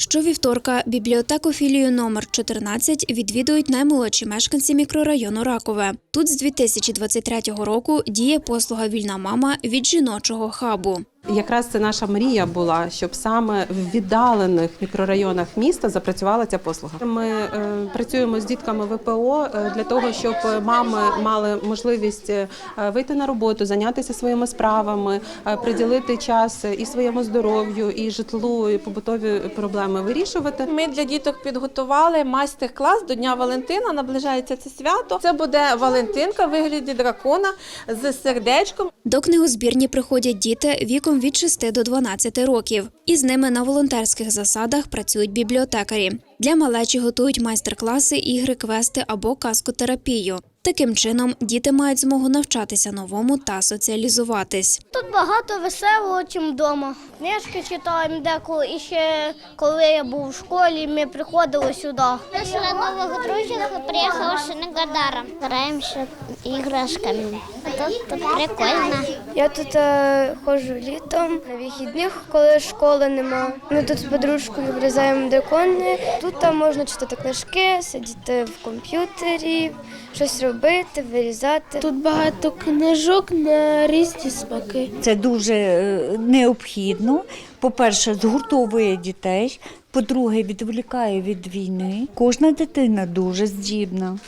Щовівторка бібліотеку філію номер 14 відвідують наймолодші мешканці мікрорайону Ракове. Тут з 2023 року діє послуга Вільна мама від жіночого хабу. Якраз це наша мрія була, щоб саме в віддалених мікрорайонах міста запрацювала ця послуга. Ми е, працюємо з дітками ВПО е, для того, щоб мами мали можливість е, вийти на роботу, зайнятися своїми справами, е, приділити час і своєму здоров'ю, і житлу, і побутові проблеми вирішувати. Ми для діток підготували майстер-клас до Дня Валентина. Наближається це свято. Це буде Валентинка в вигляді дракона з сердечком. До книгозбірні приходять діти віком від 6 до 12 років. І з ними на волонтерських засадах працюють бібліотекарі. Для малечі готують майстер-класи, ігри, квести або казкотерапію. Таким чином діти мають змогу навчатися новому та соціалізуватись. Тут багато веселого, чим вдома. Книжки читаємо деколи. І ще коли я був у школі, ми приходили сюди. После новых друзей приехал с Негадара. Играемся игрушками. Тут, тут прикольно. Я тут е, ходжу літом на вихідних, коли школи нема. Ми тут з подружкою вирізаємо дракони. Тут там можна читати книжки, сидіти в комп'ютері, щось робити, вирізати. Тут багато книжок на різні смаки. Це дуже е, необхідно. По-перше, згуртовує дітей. По-друге, відволікає від війни. Кожна дитина дуже здібна.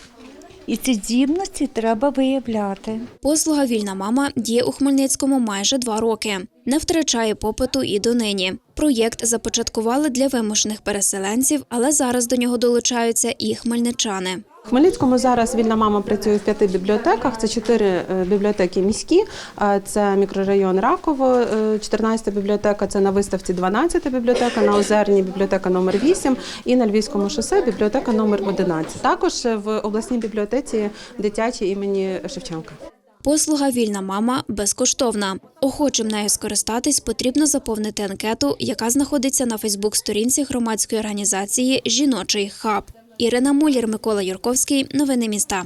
І ці здібності треба виявляти. Послуга Вільна мама діє у Хмельницькому майже два роки. Не втрачає попиту і донині. Проєкт започаткували для вимушених переселенців, але зараз до нього долучаються і хмельничани. Хмельницькому зараз вільна мама працює в п'яти бібліотеках. Це чотири е, бібліотеки міські. е, Це мікрорайон Раково, е, 14 бібліотека. Це на виставці 12 бібліотека, на Озерній бібліотека номер 8 і на Львівському шосе бібліотека номер 11. Також е, в обласній бібліотеці дитячій імені Шевченка. Послуга Вільна мама безкоштовна. Охочим нею скористатись потрібно заповнити анкету, яка знаходиться на Фейсбук-сторінці громадської організації Жіночий хаб. Ірина Мулір, Микола Юрковський. Новини міста.